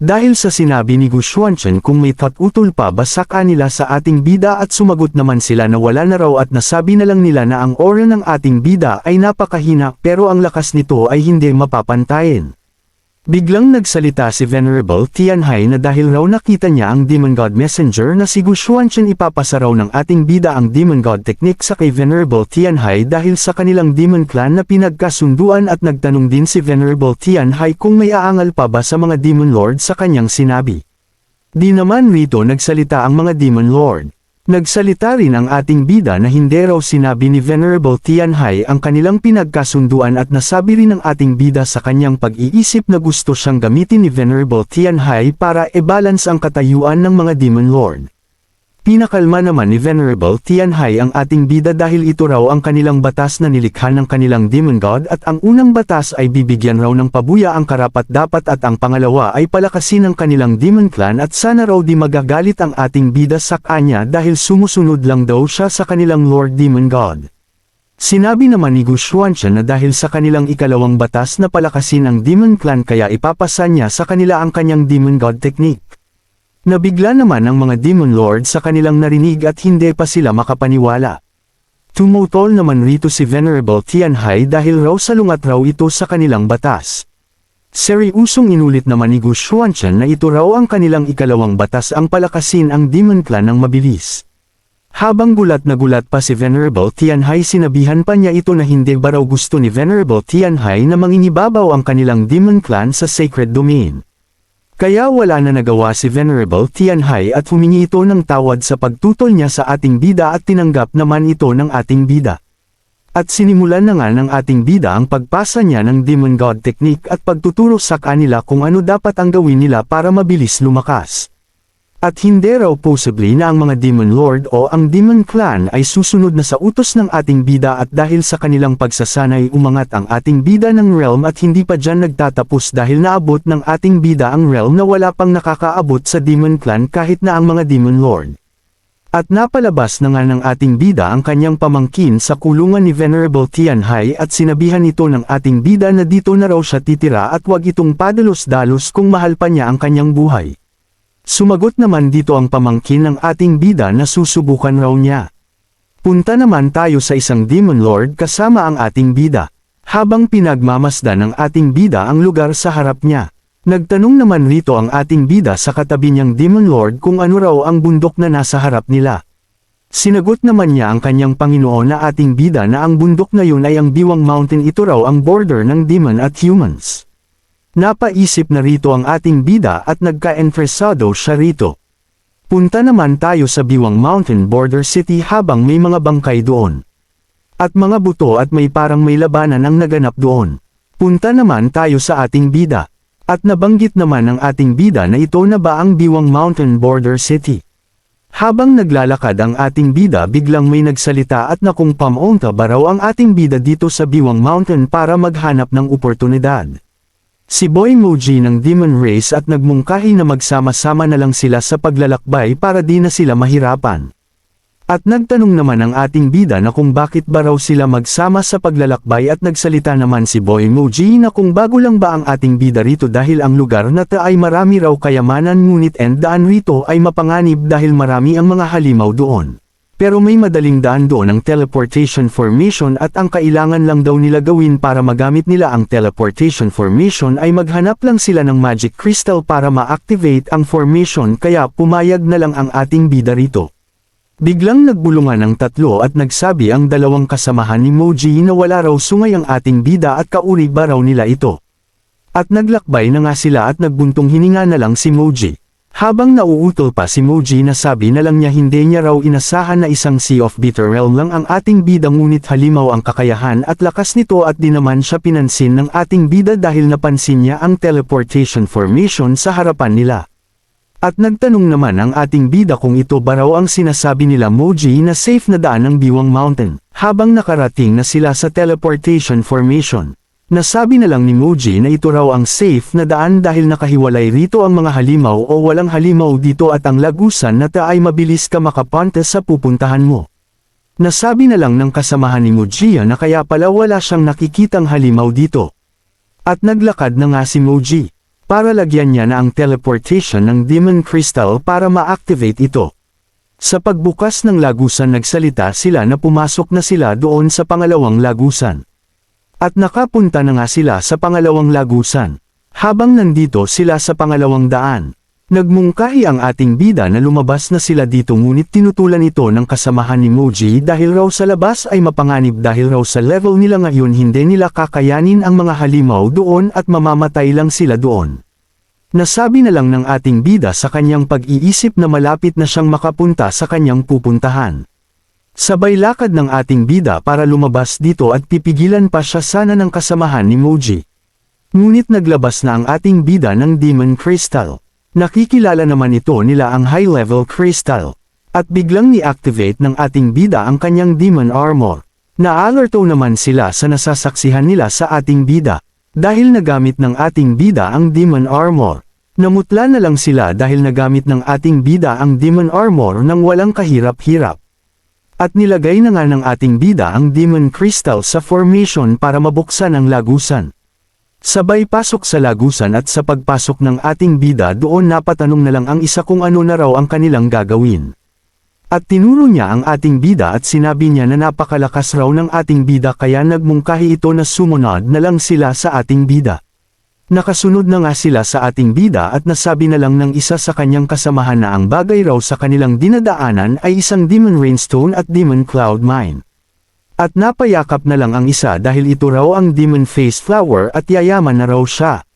Dahil sa sinabi ni Gu Xuanchen kung may tatutol pa ba sa kanila sa ating bida at sumagot naman sila na wala na raw at nasabi na lang nila na ang aura ng ating bida ay napakahina pero ang lakas nito ay hindi mapapantayin. Biglang nagsalita si Venerable Tianhai na dahil raw nakita niya ang Demon God Messenger na si Gu Xuanchen ipapasa raw ng ating bida ang Demon God Technique sa kay Venerable Tianhai dahil sa kanilang Demon Clan na pinagkasunduan at nagtanong din si Venerable Tianhai kung may aangal pa ba sa mga Demon Lord sa kanyang sinabi. Di naman rito nagsalita ang mga Demon Lord. Nagsalita rin ang ating bida na hindi raw sinabi ni Venerable Tianhai ang kanilang pinagkasunduan at nasabi rin ng ating bida sa kanyang pag-iisip na gusto siyang gamitin ni Venerable Tianhai para e-balance ang katayuan ng mga Demon Lord. Pinakalma naman ni Venerable Tianhai ang ating bida dahil ito raw ang kanilang batas na nilikha ng kanilang Demon God at ang unang batas ay bibigyan raw ng pabuya ang karapat-dapat at ang pangalawa ay palakasin ang kanilang Demon Clan at sana raw di magagalit ang ating bida sa kanya dahil sumusunod lang daw siya sa kanilang Lord Demon God. Sinabi naman ni Gu Xuanchen na dahil sa kanilang ikalawang batas na palakasin ang Demon Clan kaya ipapasa niya sa kanila ang kanyang Demon God technique. Nabigla naman ang mga Demon Lord sa kanilang narinig at hindi pa sila makapaniwala. Tumutol naman rito si Venerable Tianhai dahil raw salungat raw ito sa kanilang batas. Seriusong inulit naman ni Gu Xuanchen na ito raw ang kanilang ikalawang batas ang palakasin ang Demon Clan ng mabilis. Habang gulat na gulat pa si Venerable Tianhai sinabihan pa niya ito na hindi ba raw gusto ni Venerable Tianhai na manginibabaw ang kanilang Demon Clan sa Sacred Domain. Kaya wala na nagawa si Venerable Tianhai at humingi ito ng tawad sa pagtutol niya sa ating bida at tinanggap naman ito ng ating bida. At sinimulan na nga ng ating bida ang pagpasa niya ng Demon God Technique at pagtuturo sa kanila kung ano dapat ang gawin nila para mabilis lumakas. At hindi raw possibly na ang mga Demon Lord o ang Demon Clan ay susunod na sa utos ng ating bida at dahil sa kanilang pagsasanay umangat ang ating bida ng realm at hindi pa dyan nagtatapos dahil naabot ng ating bida ang realm na wala pang nakakaabot sa Demon Clan kahit na ang mga Demon Lord. At napalabas na nga ng ating bida ang kanyang pamangkin sa kulungan ni Venerable Tianhai at sinabihan ito ng ating bida na dito na raw siya titira at wag itong padalos-dalos kung mahal pa niya ang kanyang buhay. Sumagot naman dito ang pamangkin ng ating bida na susubukan raw niya. Punta naman tayo sa isang Demon Lord kasama ang ating bida. Habang pinagmamasdan ng ating bida ang lugar sa harap niya. Nagtanong naman rito ang ating bida sa katabi niyang Demon Lord kung ano raw ang bundok na nasa harap nila. Sinagot naman niya ang kanyang Panginoon na ating bida na ang bundok na yun ay ang Biwang Mountain ito raw ang border ng demon at humans. Napaisip na rito ang ating bida at nagka-enfresado siya rito. Punta naman tayo sa Biwang Mountain Border City habang may mga bangkay doon. At mga buto at may parang may labanan ang naganap doon. Punta naman tayo sa ating bida. At nabanggit naman ng ating bida na ito na ba ang Biwang Mountain Border City. Habang naglalakad ang ating bida biglang may nagsalita at nakung pamonta ba raw ang ating bida dito sa Biwang Mountain para maghanap ng oportunidad. Si Boy Moji ng Demon Race at nagmungkahi na magsama-sama na lang sila sa paglalakbay para di na sila mahirapan. At nagtanong naman ang ating bida na kung bakit ba raw sila magsama sa paglalakbay at nagsalita naman si Boy Moji na kung bago lang ba ang ating bida rito dahil ang lugar na ta ay marami raw kayamanan ngunit and daan rito ay mapanganib dahil marami ang mga halimaw doon. Pero may madaling daan doon ang teleportation formation at ang kailangan lang daw nila gawin para magamit nila ang teleportation formation ay maghanap lang sila ng magic crystal para ma-activate ang formation kaya pumayag na lang ang ating bida rito. Biglang nagbulungan ang tatlo at nagsabi ang dalawang kasamahan ni Moji na wala raw sungay ang ating bida at kauri ba raw nila ito. At naglakbay na nga sila at nagbuntong hininga na lang si Moji. Habang nauutol pa si Moji na sabi na lang niya hindi niya raw inasahan na isang Sea of Bitter Realm lang ang ating bida ngunit halimaw ang kakayahan at lakas nito at di naman siya pinansin ng ating bida dahil napansin niya ang teleportation formation sa harapan nila. At nagtanong naman ang ating bida kung ito ba raw ang sinasabi nila Moji na safe na daan ng Biwang Mountain, habang nakarating na sila sa teleportation formation. Nasabi na lang ni Moji na ito raw ang safe na daan dahil nakahiwalay rito ang mga halimaw o walang halimaw dito at ang lagusan na ta ay mabilis ka makapunta sa pupuntahan mo. Nasabi na lang ng kasamahan ni Moji na kaya pala wala siyang nakikitang halimaw dito. At naglakad na nga si Moji. para lagyan niya na ang teleportation ng Demon Crystal para ma-activate ito. Sa pagbukas ng lagusan nagsalita sila na pumasok na sila doon sa pangalawang lagusan. At nakapunta na nga sila sa pangalawang lagusan. Habang nandito sila sa pangalawang daan, nagmungkahi ang ating bida na lumabas na sila dito ngunit tinutulan ito ng kasamahan ni Moji dahil raw sa labas ay mapanganib dahil raw sa level nila ngayon hindi nila kakayanin ang mga halimaw doon at mamamatay lang sila doon. Nasabi na lang ng ating bida sa kanyang pag-iisip na malapit na siyang makapunta sa kanyang pupuntahan. Sabay lakad ng ating bida para lumabas dito at pipigilan pa siya sana ng kasamahan ni Moji. Ngunit naglabas na ang ating bida ng Demon Crystal. Nakikilala naman ito nila ang High Level Crystal. At biglang ni-activate ng ating bida ang kanyang Demon Armor. Naalerto naman sila sa nasasaksihan nila sa ating bida. Dahil nagamit ng ating bida ang Demon Armor. Namutla na lang sila dahil nagamit ng ating bida ang Demon Armor nang walang kahirap-hirap. At nilagay na nga ng ating bida ang Demon Crystal sa formation para mabuksan ang lagusan. Sabay pasok sa lagusan at sa pagpasok ng ating bida doon napatanong na lang ang isa kung ano na raw ang kanilang gagawin. At tinuro niya ang ating bida at sinabi niya na napakalakas raw ng ating bida kaya nagmungkahi ito na sumunod na lang sila sa ating bida. Nakasunod na nga sila sa ating bida at nasabi na lang ng isa sa kanyang kasamahan na ang bagay raw sa kanilang dinadaanan ay isang Demon Rainstone at Demon Cloud Mine. At napayakap na lang ang isa dahil ito raw ang demon face flower at yayaman na raw siya.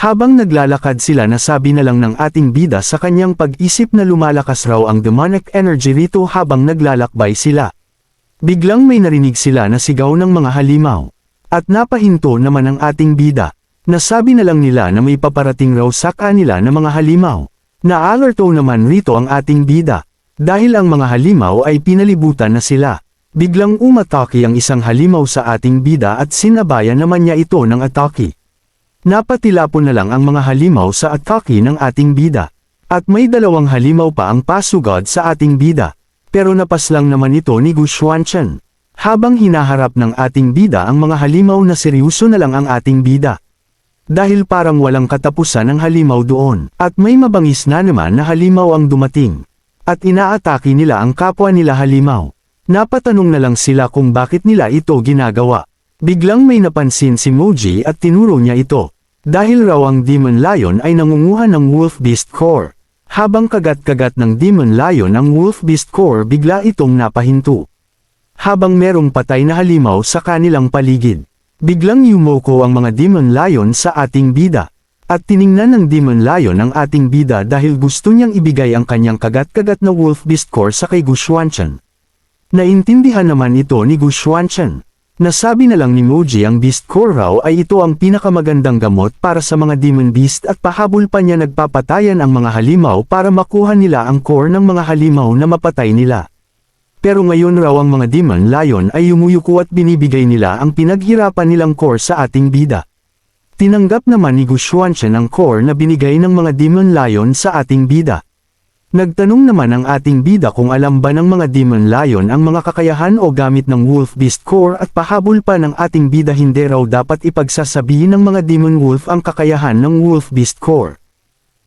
Habang naglalakad sila nasabi na lang ng ating bida sa kanyang pag-isip na lumalakas raw ang demonic energy rito habang naglalakbay sila. Biglang may narinig sila na sigaw ng mga halimaw. At napahinto naman ang ating bida. Nasabi na lang nila na may paparating raw sa kanila na mga halimaw. Naalerto naman rito ang ating bida. Dahil ang mga halimaw ay pinalibutan na sila. Biglang umatake ang isang halimaw sa ating bida at sinabayan naman niya ito ng atake. Napatilapon na lang ang mga halimaw sa atake ng ating bida. At may dalawang halimaw pa ang pasugod sa ating bida. Pero napaslang naman ito ni Gu Xuanchen. Habang hinaharap ng ating bida ang mga halimaw na seryoso na lang ang ating bida. Dahil parang walang katapusan ang halimaw doon. At may mabangis na naman na halimaw ang dumating. At inaatake nila ang kapwa nila halimaw. Napatanong na lang sila kung bakit nila ito ginagawa. Biglang may napansin si Moji at tinuro niya ito. Dahil raw ang Demon Lion ay nangunguha ng Wolf Beast Core. Habang kagat-kagat ng Demon Lion ang Wolf Beast Core bigla itong napahinto. Habang merong patay na halimaw sa kanilang paligid. Biglang yumoko ang mga Demon Lion sa ating bida. At tiningnan ng Demon Lion ang ating bida dahil gusto niyang ibigay ang kanyang kagat-kagat na Wolf Beast Core sa kay Gu Xuanchen. Naintindihan naman ito ni Gu Xuanchen. Nasabi na lang ni Moji ang Beast Core raw ay ito ang pinakamagandang gamot para sa mga Demon Beast at pahabol pa niya nagpapatayan ang mga halimaw para makuha nila ang core ng mga halimaw na mapatay nila. Pero ngayon raw ang mga Demon Lion ay umuyuko at binibigay nila ang pinaghirapan nilang core sa ating bida. Tinanggap naman ni Gu Xuanchen ang core na binigay ng mga Demon Lion sa ating bida. Nagtanong naman ang ating bida kung alam ba ng mga Demon Lion ang mga kakayahan o gamit ng Wolf Beast Core at pahabol pa ng ating bida hindi raw dapat ipagsasabihin ng mga Demon Wolf ang kakayahan ng Wolf Beast Core.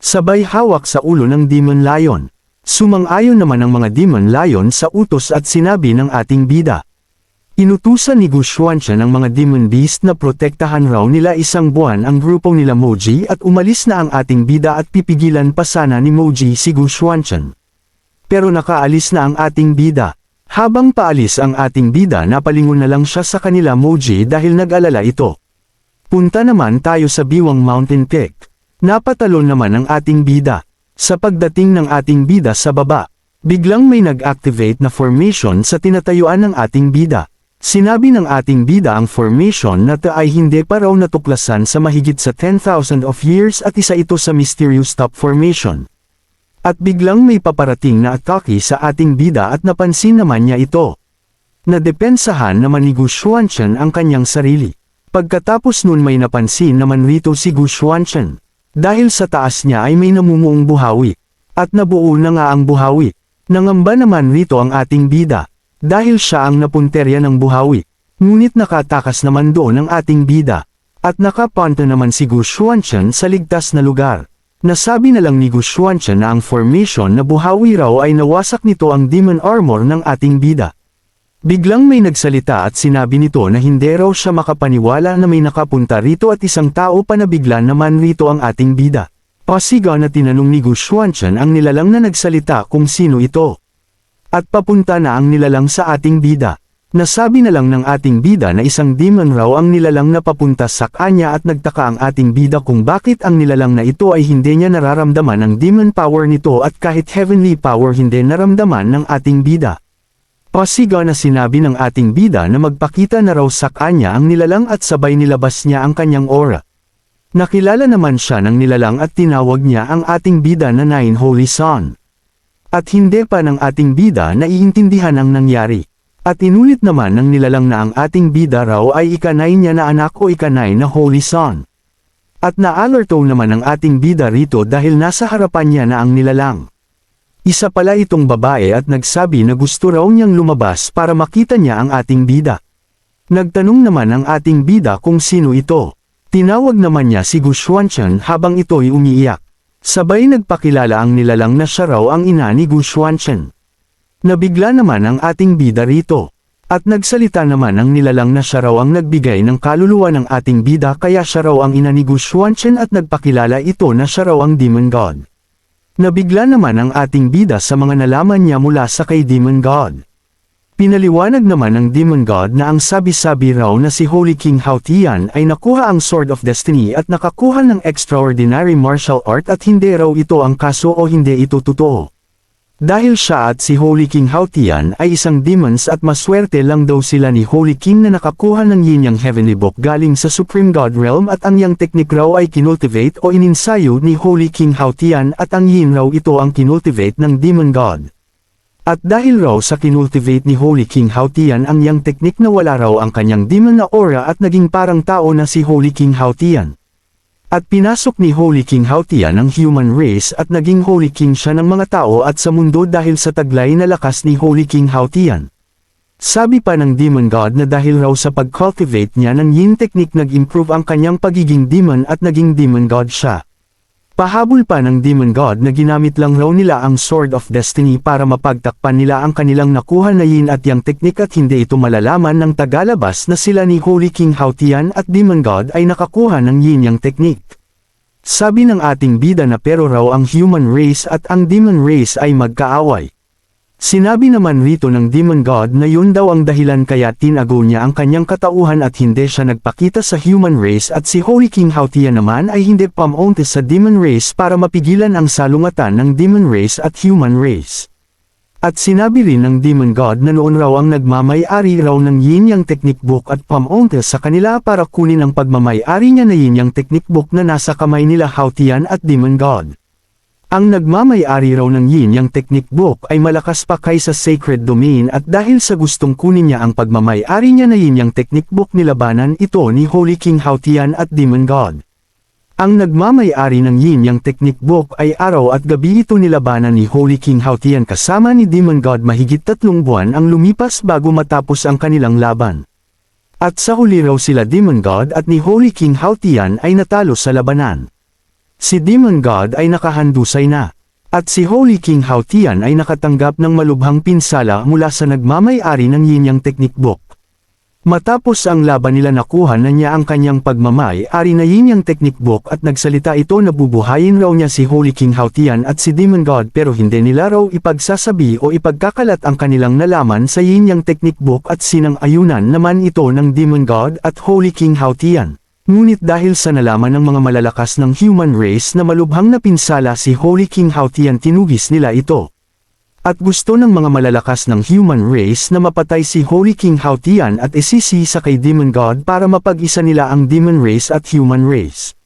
Sabay hawak sa ulo ng Demon Lion. Sumang-ayon naman ang mga Demon Lion sa utos at sinabi ng ating bida. Inutusan ni Gu Xuanchen ang mga Demon Beast na protektahan raw nila isang buwan ang grupo nila Moji at umalis na ang ating bida at pipigilan pa sana ni Moji si Gu Xuanchen. Pero nakaalis na ang ating bida. Habang paalis ang ating bida napalingon na lang siya sa kanila Moji dahil nag-alala ito. Punta naman tayo sa Biwang Mountain Peak. Napatalon naman ang ating bida. Sa pagdating ng ating bida sa baba, biglang may nag-activate na formation sa tinatayuan ng ating bida. Sinabi ng ating bida ang formation na ta ay hindi pa raw natuklasan sa mahigit sa 10,000 of years at isa ito sa mysterious top formation. At biglang may paparating na atake sa ating bida at napansin naman niya ito. Nadepensahan naman ni Gu Xuanchen ang kanyang sarili. Pagkatapos nun may napansin naman rito si Gu Xuanchen. Dahil sa taas niya ay may namumuong buhawi. At nabuo na nga ang buhawi. Nangamba naman rito ang ating bida. Dahil siya ang napunterya ng buhawi. Ngunit nakatakas naman doon ang ating bida. At nakapunta naman si Gu Xuanchen sa ligtas na lugar. Nasabi na lang ni Gu Xuanchen na ang formation na buhawi raw ay nawasak nito ang demon armor ng ating bida. Biglang may nagsalita at sinabi nito na hindi raw siya makapaniwala na may nakapunta rito at isang tao pa na bigla naman rito ang ating bida. Pasigaw na tinanong ni Gu Xuanchen ang nilalang na nagsalita kung sino ito. At papunta na ang nilalang sa ating bida. Nasabi na lang ng ating bida na isang demon raw ang nilalang na papunta sa kanya at nagtaka ang ating bida kung bakit ang nilalang na ito ay hindi niya nararamdaman ang demon power nito at kahit heavenly power hindi naramdaman ng ating bida. Pasigaw na sinabi ng ating bida na magpakita na raw sa kanya ang nilalang at sabay nilabas niya ang kanyang aura. Nakilala naman siya ng nilalang at tinawag niya ang ating bida na Nine Holy Son. At hindi pa ng ating bida na iintindihan ang nangyari. At inulit naman ng nilalang na ang ating bida raw ay ikanay niya na anak o ikanay na Holy Son. At naalerto naman ang ating bida rito dahil nasa harapan niya na ang nilalang. Isa pala itong babae at nagsabi na gusto raw niyang lumabas para makita niya ang ating bida. Nagtanong naman ang ating bida kung sino ito. Tinawag naman niya si Gu Xuanchen habang ito'y umiiyak. Sabay nagpakilala ang nilalang na siya raw ang ina ni Gu Xuanchen. Nabigla naman ang ating bida rito. At nagsalita naman ang nilalang na siya raw ang nagbigay ng kaluluwa ng ating bida kaya siya raw ang ina ni Gu Xuanchen at nagpakilala ito na siya raw ang Demon God. Nabigla naman ang ating bida sa mga nalaman niya mula sa kay Demon God. Pinaliwanag naman ng Demon God na ang sabi-sabi raw na si Holy King Hao Tian ay nakuha ang Sword of Destiny at nakakuha ng extraordinary martial art at hindi raw ito ang kaso o hindi ito totoo. Dahil siya at si Holy King Hao Tian ay isang demons at maswerte lang daw sila ni Holy King na nakakuha ng yin yang heavenly book galing sa Supreme God Realm at ang yang technique raw ay kinultivate o ininsayo ni Holy King Hao Tian at ang yin raw ito ang kinultivate ng Demon God. At dahil raw sa kinultivate ni Holy King Hao Tian ang yang technique na wala raw ang kanyang demon na aura at naging parang tao na si Holy King Hao Tian. At pinasok ni Holy King Hao Tian ang human race at naging Holy King siya ng mga tao at sa mundo dahil sa taglay na lakas ni Holy King Hao Tian. Sabi pa ng Demon God na dahil raw sa pag-cultivate niya ng yin technique nag-improve ang kanyang pagiging demon at naging Demon God siya. Pahabol pa ng Demon God na ginamit lang raw nila ang Sword of Destiny para mapagtakpan nila ang kanilang nakuha na yin at yang teknik at hindi ito malalaman ng tagalabas na sila ni Holy King Hautian at Demon God ay nakakuha ng yin yang teknik. Sabi ng ating bida na pero raw ang human race at ang demon race ay magkaaway. Sinabi naman rito ng Demon God na yun daw ang dahilan kaya tinago niya ang kanyang katauhan at hindi siya nagpakita sa human race at si Holy King Hautia naman ay hindi pamunti sa demon race para mapigilan ang salungatan ng demon race at human race. At sinabi rin ng Demon God na noon raw ang nagmamay-ari raw ng Yin Yang Technique Book at pamunti sa kanila para kunin ang pagmamay-ari niya na Yin Yang Technique Book na nasa kamay nila Hautian at Demon God. Ang nagmamay-ari raw ng yin yang technique book ay malakas pa kaysa sacred domain at dahil sa gustong kunin niya ang pagmamay-ari niya na yin yang technique book nilabanan ito ni Holy King Hautian at Demon God. Ang nagmamay-ari ng yin yang technique book ay araw at gabi ito nilabanan ni Holy King Hautian kasama ni Demon God mahigit tatlong buwan ang lumipas bago matapos ang kanilang laban. At sa huli raw sila Demon God at ni Holy King Hautian ay natalo sa labanan. Si Demon God ay nakahandusay na. At si Holy King Hautian ay nakatanggap ng malubhang pinsala mula sa nagmamay-ari ng Yinyang Technique Book. Matapos ang laban nila nakuha na niya ang kanyang pagmamay-ari na Yinyang Technique Book at nagsalita ito na bubuhayin raw niya si Holy King Hautian at si Demon God pero hindi nila raw ipagsasabi o ipagkakalat ang kanilang nalaman sa Yinyang Technique Book at sinang ayunan naman ito ng Demon God at Holy King Hautian. Ngunit dahil sa nalaman ng mga malalakas ng human race na malubhang napinsala si Holy King Hautian tinugis nila ito. At gusto ng mga malalakas ng human race na mapatay si Holy King Hautian at isisi sa kay Demon God para mapag-isa nila ang demon race at human race.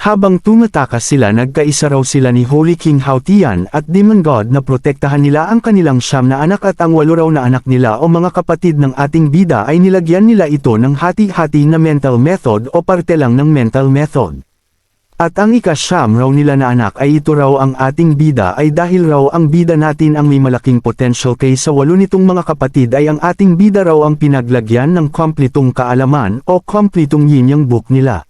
Habang tumatakas sila nagkaisa raw sila ni Holy King Hautian at Demon God na protektahan nila ang kanilang siyam na anak at ang walo raw na anak nila o mga kapatid ng ating bida ay nilagyan nila ito ng hati-hati na mental method o parte lang ng mental method. At ang ikasyam raw nila na anak ay ito raw ang ating bida ay dahil raw ang bida natin ang may malaking potential kaysa walo nitong mga kapatid ay ang ating bida raw ang pinaglagyan ng kompletong kaalaman o kompletong yin yang book nila.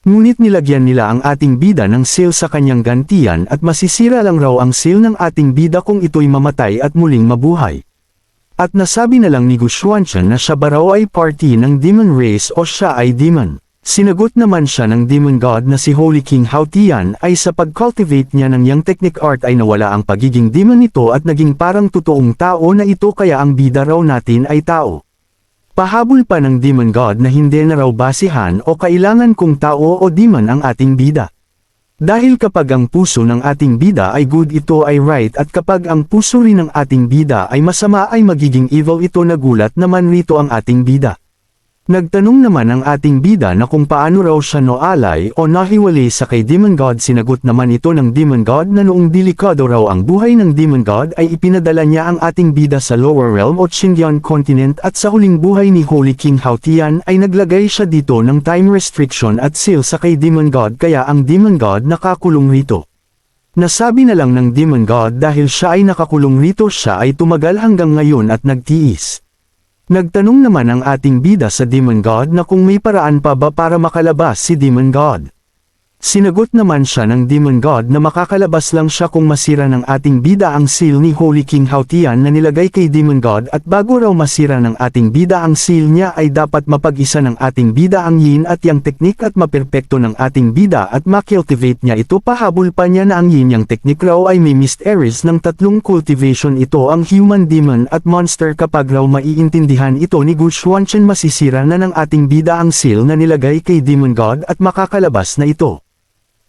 Ngunit nilagyan nila ang ating bida ng seal sa kanyang gantian at masisira lang raw ang seal ng ating bida kung ito'y mamatay at muling mabuhay. At nasabi na lang ni Gushwanshan na siya ba raw ay party ng demon race o siya ay demon. Sinagot naman siya ng demon god na si Holy King Hautian ay sa pag-cultivate niya ng yang technic art ay nawala ang pagiging demon nito at naging parang totoong tao na ito kaya ang bida raw natin ay tao. Pahabol pa ng demon god na hindi na raw basihan o kailangan kung tao o demon ang ating bida. Dahil kapag ang puso ng ating bida ay good ito ay right at kapag ang puso rin ng ating bida ay masama ay magiging evil ito nagulat naman rito ang ating bida. Nagtanong naman ang ating bida na kung paano raw siya no alay o nahiwalay sa kay Demon God sinagot naman ito ng Demon God na noong delikado raw ang buhay ng Demon God ay ipinadala niya ang ating bida sa lower realm o Xinjiang continent at sa huling buhay ni Holy King Hautian ay naglagay siya dito ng time restriction at seal sa kay Demon God kaya ang Demon God nakakulong rito. Nasabi na lang ng Demon God dahil siya ay nakakulong rito siya ay tumagal hanggang ngayon at nagtiis. Nagtanong naman ang ating bida sa Demon God na kung may paraan pa ba para makalabas si Demon God. Sinagot naman siya ng Demon God na makakalabas lang siya kung masira ng ating bida ang seal ni Holy King Hautian na nilagay kay Demon God at bago raw masira ng ating bida ang seal niya ay dapat mapag-isa ng ating bida ang yin at yang teknik at maperpekto ng ating bida at makultivate niya ito pahabol pa niya na ang yin yang teknik raw ay may missed areas ng tatlong cultivation ito ang human demon at monster kapag raw maiintindihan ito ni Gu Xuanchen masisira na ng ating bida ang seal na nilagay kay Demon God at makakalabas na ito.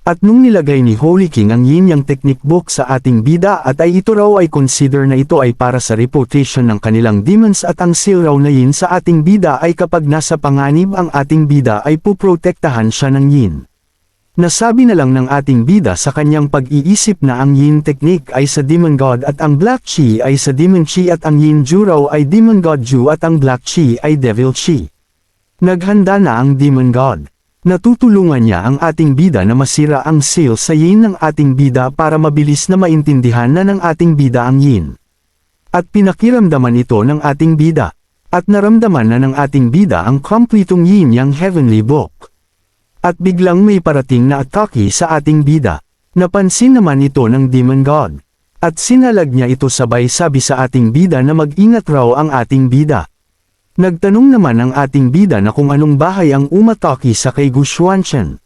At nung nilagay ni Holy King ang yin yang technique book sa ating bida at ay ito raw ay consider na ito ay para sa reputation ng kanilang demons at ang seal raw na yin sa ating bida ay kapag nasa panganib ang ating bida ay puprotektahan siya ng yin. Nasabi na lang ng ating bida sa kanyang pag-iisip na ang yin technique ay sa demon god at ang black chi ay sa demon chi at ang yin ju raw ay demon god ju at ang black chi ay devil chi. Naghanda na ang demon god. Natutulungan niya ang ating bida na masira ang seal sa yin ng ating bida para mabilis na maintindihan na ng ating bida ang yin. At pinakiramdaman ito ng ating bida. At naramdaman na ng ating bida ang kompletong yin yang heavenly book. At biglang may parating na atake sa ating bida. Napansin naman ito ng Demon God. At sinalag niya ito sabay sabi sa ating bida na mag-ingat raw ang ating bida. Nagtanong naman ang ating bida na kung anong bahay ang umataki sa kay Gu Xuanchen.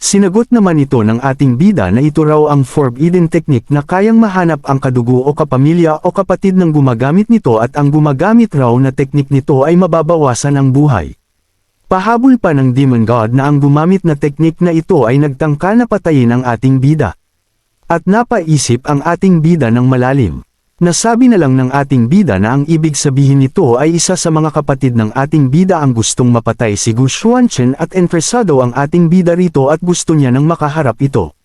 Sinagot naman ito ng ating bida na ito raw ang forbidden technique na kayang mahanap ang kadugo o kapamilya o kapatid ng gumagamit nito at ang gumagamit raw na teknik nito ay mababawasan ang buhay. Pahabol pa ng Demon God na ang gumamit na teknik na ito ay nagtangka na patayin ang ating bida. At napaisip ang ating bida ng malalim. Nasabi na lang ng ating bida na ang ibig sabihin nito ay isa sa mga kapatid ng ating bida ang gustong mapatay si Gu Xuanchen at interesado ang ating bida rito at gusto niya nang makaharap ito.